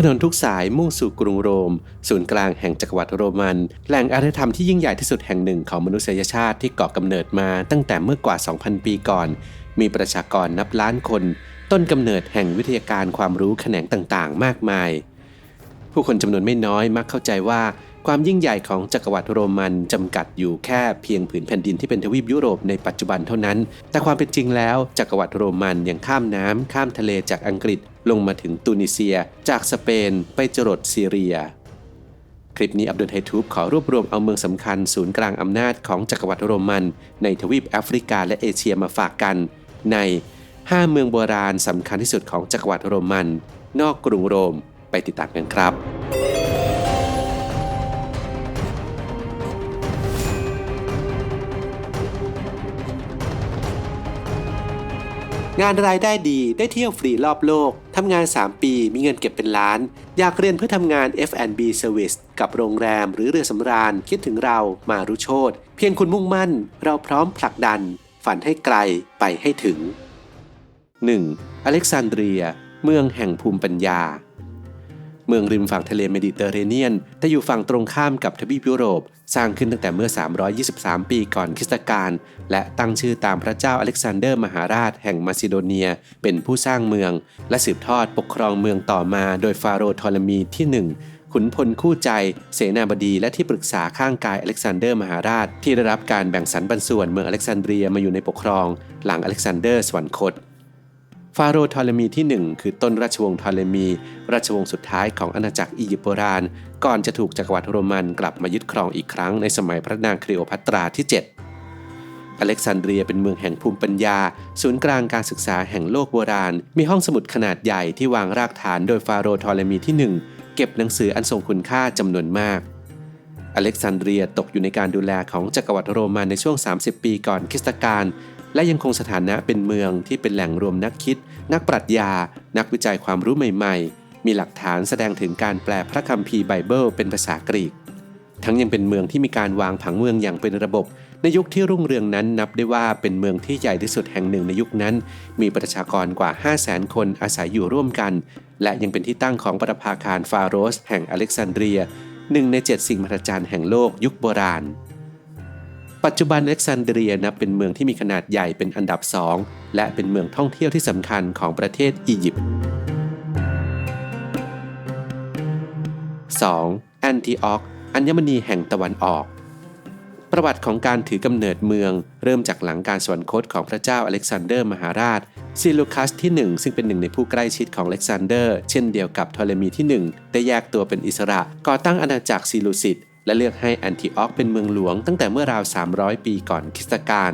ถนนทุกสายมุ่งสู่กรุงโรม ศูนย์กลางแห่งจักรวรรดิโรมัน แหล่งอารยธรรมที่ยิ่งใหญ่ที่สุดแห่งหนึ่งของมนุษยชาติที่ก่อกำเนิดมาตั้งแต่เมื่อกว่า 2,000 ปีก่อน มีประชากรนับล้านคน ต้นกำเนิดแห่งวิทยาการความรู้แขนงต่างๆ มากมาย ผู้คนจำนวนไม่น้อยมักเข้าใจว่า ความยิ่งใหญ่ของจักรวรรดิโรมันจำกัดอยู่แค่เพียงผืนแผ่นดินที่เป็นทวีปยุโรปในปัจจุบันเท่านั้น แต่ความเป็นจริงแล้วจักรวรรดิโรมันยังข้ามน้ำข้ามทะเลจากอังกฤษลงมาถึงตูนิเซีย จากสเปนไปจรดซีเรีย คลิปนี้อับดุลไฮทูบขอรวบรวมเอาเมืองสำคัญศูนย์กลางอำนาจของจักรวรรดิโรมัน ในทวีปแอฟริกาและเอเชียมาฝากกัน ใน 5 เมืองโบราณสำคัญที่สุดของจักรวรรดิโรมัน นอกกรุงโรม ไปติดตามกันครับ งานรายได้ดีได้เที่ยวฟรีรอบโลก ทำงาน 3 ปีมีเงินเก็บเป็นล้าน อยากเรียนเพื่อทำงาน F&B Service กับโรงแรมหรือเรือสำราญคิดถึงเรามารุโชตเพียงคุณมุ่งมั่น เราพร้อมผลักดัน ฝันให้ไกลไปให้ถึง 1. อเล็กซานเดรีย เมืองแห่งภูมิปัญญา เมืองริมฝั่งทะเลเมดิเตอร์เรเนียน แต่อยู่ฝั่งตรงข้ามกับทวีปยุโรป สร้างขึ้นตั้งแต่เมื่อ 323 ปีก่อนคริสตกาลและตั้งชื่อตามพระเจ้าอเล็กซานเดอร์มหาราชแห่งมาซิโดเนีย เป็นผู้สร้างเมือง และสืบทอดปกครองเมืองต่อมา โดยฟาโรห์ทอลมีที่ 1ขุนพลคู่ใจ เสนาบดีและที่ปรึกษาข้างกายอเล็กซานเดอร์มหาราช ที่ได้รับการแบ่งสรรปันส่วนเมืองอเล็กซานเดรียมาอยู่ในปกครอง หลังอเล็กซานเดอร์สวรรคต ฟาโรห์ทอเลมีที่ 1 คือต้นราชวงศ์ทอเลมี ราชวงศ์สุดท้ายของอาณาจักรอียิปต์โบราณ ก่อนจะถูกจักรวรรดิโรมันกลับมายึดครองอีกครั้งในสมัยพระนางคลีโอพัตราที่ 7 อเล็กซานเดรียเป็นเมืองแห่งภูมิปัญญา ศูนย์กลางการศึกษาแห่งโลกโบราณ มีห้องสมุดขนาดใหญ่ที่วางรากฐานโดยฟาโรห์ทอเลมีที่ 1 เก็บหนังสืออันทรงคุณค่าจำนวนมากอเล็กซานเดรียตกอยู่ในการดูแลของจักรวรรดิโรมันในช่วง 30 ปีก่อนคริสตกาล และยังคงสถานะเป็นเมืองที่เป็นแหล่งรวมนักคิด นักปรัชญา นักวิจัยความรู้ใหม่ๆ มีหลักฐานแสดงถึงการแปลพระคัมภีร์ไบเบิลเป็นภาษากรีก ทั้งยังเป็นเมืองที่มีการวางผังเมืองอย่างเป็นระบบ ในยุคที่รุ่งเรืองนั้นนับได้ว่าเป็นเมืองที่ใหญ่ที่สุดแห่งหนึ่งในยุคนั้น มีประชากรกว่า 5 0 0แสนคนอาศัยอยู่ร่วมกัน และยังเป็นที่ตั้งของประภาคารฟาโรส แห่งอเล็กซานเดรียหนึ่งในเจ็ดสิ่งมหัศจรรย์แห่งโลกยุคโบราณ ปัจจุบันอเล็กซานเดรียนับเป็นเมืองที่มีขนาดใหญ่เป็นอันดับสองและเป็นเมืองท่องเที่ยวที่สำคัญของประเทศอียิปต์ 2. แอนติออก อัญมณีแห่งตะวันออก ประวัติของการถือกำเนิดเมือง เริ่มจากหลังการสวรรคตของพระเจ้าอเล็กซานเดอร์มหาราชซิลูคัสที่ 1 ซึ่งเป็นหนึ่งในผู้ใกล้ชิดของอเล็กซานเดอร์ เช่นเดียวกับทเลมีที่ 1 ได้แยกตัวเป็นอิสระ ก่อตั้งอาณาจักรซิลูซิด และเลือกให้แอนติออกเป็นเมืองหลวงตั้งแต่เมื่อราว 300 ปีก่อนคริสตกาล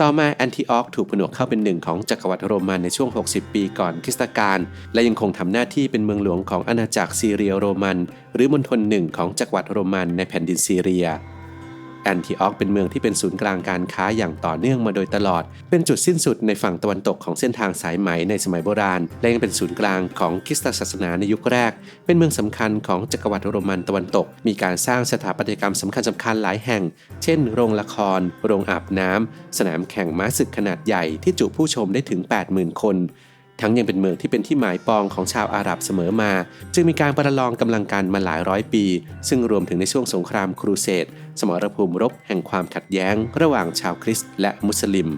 ต่อมาแอนติออกถูกผนวกเข้าเป็นหนึ่งของจักรวรรดิโรมันในช่วง 60 ปีก่อนคริสตกาล และยังคงทำหน้าที่เป็นเมืองหลวงของอาณาจักรซีเรียโรมัน หรือมณฑลหนึ่งของจักรวรรดิโรมันในแผ่นดินซีเรีย แอนติออกเป็นเมืองที่เป็นศูนย์กลางการค้าอย่างต่อเนื่องมาโดยตลอด เป็นจุดสิ้นสุดในฝั่งตะวันตกของเส้นทางสายไหมในสมัยโบราณ และยังเป็นศูนย์กลางของคริสตศาสนาในยุคแรก เป็นเมืองสำคัญของจักรวรรดิโรมันตะวันตก มีการสร้างสถาปัตยกรรมสำคัญสำคัญหลายแห่ง เช่น โรงละคร โรงอาบน้ำสนามแข่งม้าศึกขนาดใหญ่ที่จุผู้ชมได้ถึง 80,000 คน ทั้งยังเป็นเมืองที่เป็นที่หมายปองของชาวอาหรับเสมอมา จึงมีการประลองกำลังกันมาหลายร้อยปี ซึ่งรวมถึงในช่วงสงครามครูเสดสมรภูมิรบแห่งความขัดแย้ง ระหว่างชาวคริสต์และมุสลิม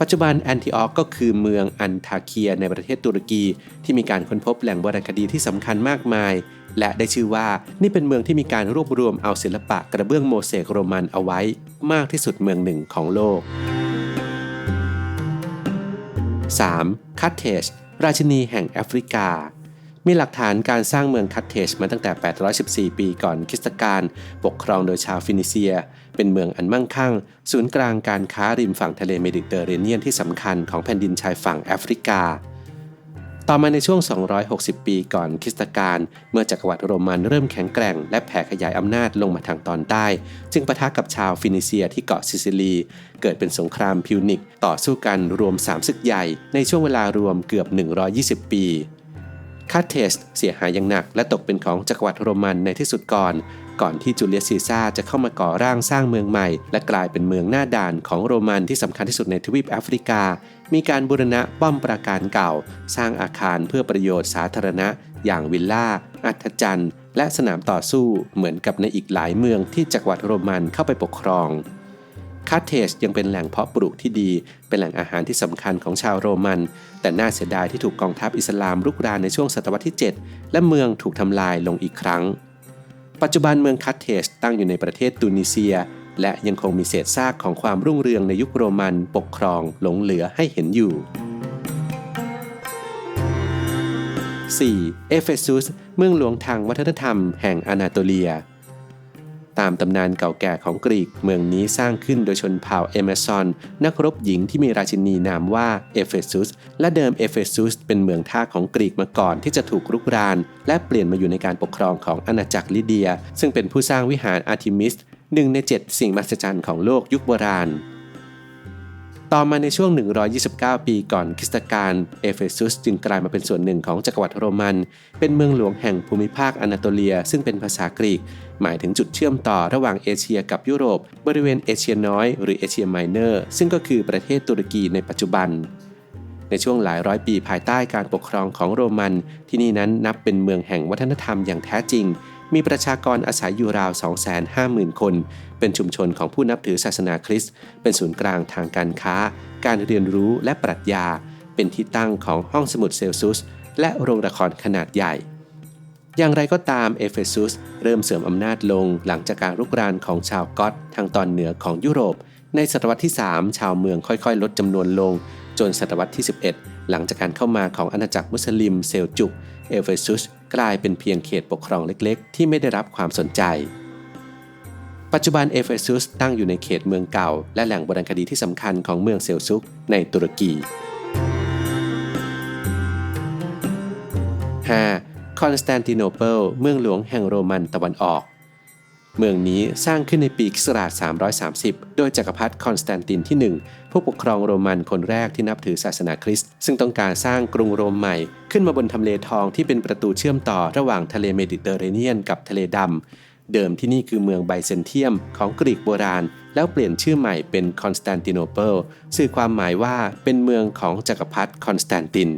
ปัจจุบันแอนติออกก็คือเมืองอันทาเคียในประเทศตุรกีที่มีการค้นพบแหล่งโบราณคดีที่สำคัญมากมาย และได้ชื่อว่านี่เป็นเมืองที่มีการรวบรวมเอาศิลปะกระเบื้องโมเสกโรมันเอาไว้ มากที่สุดเมืองหนึ่งของโลก 3. คัตเทชราชินีแห่งแอฟริกา มีหลักฐานการสร้างเมืองคัตเทชมาตั้งแต่ 814 ปีก่อนคริสตกาลปกครองโดยชาวฟินิเซีย เป็นเมืองอันมั่งคั่ง ศูนย์กลางการค้าริมฝั่งทะเลเมดิเตอร์เรเนียนที่สำคัญของแผ่นดินชายฝั่งแอฟริกา ต่อมาในช่วง 260 ปีก่อนคริสตกาลเมื่อจักรวรรดิโรมันเริ่มแข็งแกร่งและแผ่ขยายอำนาจลงมาทางตอนใต้ จึงปะทะกับชาวฟินิเซียที่เกาะซิซิลี เกิดเป็นสงครามพิวนิกต่อสู้กันรวม 3 ศึกใหญ่ ในช่วงเวลารวมเกือบ 120 ปีคาเทสเสียหายอย่างหนักและตกเป็นของจักรวรรดิโรมันในที่สุดก่อน ก่อนที่จูเลียสซีซ่าจะเข้ามาก่อร่างสร้างเมืองใหม่ และกลายเป็นเมืองหน้าด่านของโรมันที่สำคัญที่สุดในทวีปแอฟริกา มีการบูรณะป้อมปราการเก่า สร้างอาคารเพื่อประโยชน์สาธารณะ อย่างวิลล่า อัฐจันทร์ และสนามต่อสู้เหมือนกับในอีกหลายเมืองที่จักรวรรดิโรมันเข้าไปปกครองคาเทจยังเป็นแหล่งเพาะปลูกที่ดี เป็นแหล่งอาหารที่สำคัญของชาวโรมัน แต่น่าเสียดายที่ถูกกองทัพอิสลามรุกรานในช่วงศตวรรษที่ 7 และเมืองถูกทำลายลงอีกครั้ง ปัจจุบันเมืองคาเทจตั้งอยู่ในประเทศตูนิเซีย และยังคงมีเศษซากของความรุ่งเรืองในยุคโรมันปกครองหลงเหลือให้เห็นอยู่ 4. เอเฟซุสเมืองหลวงทางวัฒนธรรมแห่งอนาโตเลีย ตามตำนานเก่าแก่ของกรีกเมืองนี้สร้างขึ้นโดยชนเผ่าเอเมซอน นักรบหญิงที่มีราชินีนามว่าเอเฟซุสและเดิมเอเฟซุสเป็นเมืองท่าของกรีกมาก่อนที่จะถูกรุกราน และเปลี่ยนมาอยู่ในการปกครองของอาณาจักรลิเดีย ซึ่งเป็นผู้สร้างวิหารอาร์ทิมิส หนึ่งใน 7 สิ่งมหัศจรรย์ของโลกยุคโบราณ ต่อมาในช่วง 129 ปีก่อนคริสตกาลเอเฟซุสจึงกลายมาเป็นส่วนหนึ่งของจักรวรรดิโรมัน เป็นเมืองหลวงแห่งภูมิภาคอนาโตเลีย ซึ่งเป็นภาษากรีก หมายถึงจุดเชื่อมต่อระหว่างเอเชียกับยุโรป บริเวณเอเชียน้อยหรือเอเชียไมเนอร์ ซึ่งก็คือประเทศตุรกีในปัจจุบันในช่วงหลายร้อยปีภายใต้การปกครองของโรมัน ที่นี่นั้นนับเป็นเมืองแห่งวัฒนธรรมอย่างแท้จริง มีประชากรอาศัยอยู่ราว 250,000 คน เป็นชุมชนของผู้นับถือศาสนาคริสต์ เป็นศูนย์กลางทางการค้า การเรียนรู้และปรัชญา เป็นที่ตั้งของห้องสมุดเซลซุส และโรงละครขนาดใหญ่ อย่างไรก็ตามเอเฟซุสเริ่มเสื่อมอำนาจลงหลังจากการรุกรานของชาวก็อตทางตอนเหนือของยุโรป ในศตวรรษที่ 3 ชาวเมืองค่อยๆ ลดจำนวนลง จนศตวรรษที่ 11 หลังจากการเข้ามาของอาณาจักรมุสลิมเซลจุก เอเฟซุสกลายเป็นเพียงเขตปกครองเล็กๆ ที่ไม่ได้รับความสนใจ ปัจจุบันเอเฟซุสตั้งอยู่ในเขตเมืองเก่า และแหล่งโบราณคดีที่สำคัญของเมืองเซลซุกในตุรกี 5. คอนสแตนติโนเปิลเมืองหลวงแห่งโรมันตะวันออก เมืองนี้สร้างขึ้นในปีคศ330 โดยจักรพรรดิคอนสแตนตินที่ 1 ผู้ปกครองโรมันคนแรกที่นับถือศาสนาคริสต์ซึ่งต้องการสร้างกรุงโรมใหม่ ขึ้นมาบนทำเลทองที่เป็นประตูเชื่อมต่อระหว่างทะเลเมดิเตอร์เรเนียนกับทะเลดำ เดิมที่นี่คือเมืองไบเซนเทียมของกรีกโบราณ แล้วเปลี่ยนชื่อใหม่เป็นคอนสแตนติโนเปิลสื่อความหมายว่าเป็นเมืองของจักรพรรดิคอนสแตนติน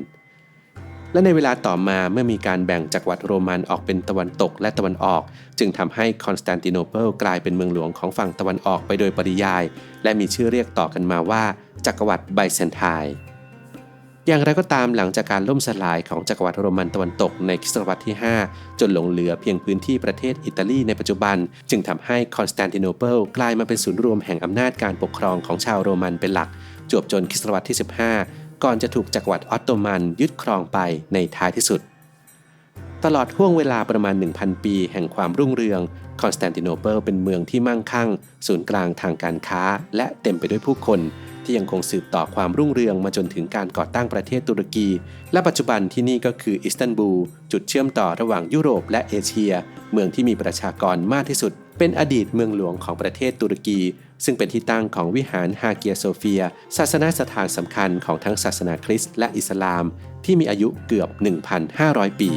และในเวลาต่อมาเมื่อมีการแบ่งจักรวรรดิโรมันออกเป็นตะวันตกและตะวันออก จึงทำให้คอนสแตนติโนเปิลกลายเป็นเมืองหลวงของฝั่งตะวันออกไปโดยปริยาย และมีชื่อเรียกต่อกันมาว่า จักรวรรดิไบเซนไทน์อย่างไรก็ตามหลังจากการล่มสลายของจักรวรรดิโรมันตะวันตกในคริสตศตวรรษที่ 5 จนหลงเหลือเพียงพื้นที่ประเทศอิตาลีในปัจจุบัน จึงทำให้คอนสแตนติโนเปิลกลายมาเป็นศูนย์รวมแห่งอำนาจการปกครองของชาวโรมันเป็นหลัก จวบจนคศตวรรษที่ 15 ก่อนจะถูกจักรวรรดิออตโตมันยึดครองไปในท้ายที่สุด ตลอดห่วงเวลาประมาณ 1,000 ปี แห่งความรุ่งเรือง คอนสแตนติโนเปิลเป็นเมืองที่มั่งคั่ง ศูนย์กลางทางการค้า และเต็มไปด้วยผู้คนที่ยังคงสืบต่อความรุ่งเรืองมาจนถึงการก่อตั้งประเทศตุรกี และปัจจุบันที่นี่ก็คืออิสตันบูล จุดเชื่อมต่อระหว่างยุโรปและเอเชีย เมืองที่มีประชากรมากที่สุดเป็นอดีตเมืองหลวงของประเทศตุรกี ซึ่งเป็นที่ตั้งของวิหารฮาเกียโซเฟีย ศาสนาสถานสำคัญของทั้งศาสนาคริสต์และอิสลาม ที่มีอายุเกือบ 1,500 ปี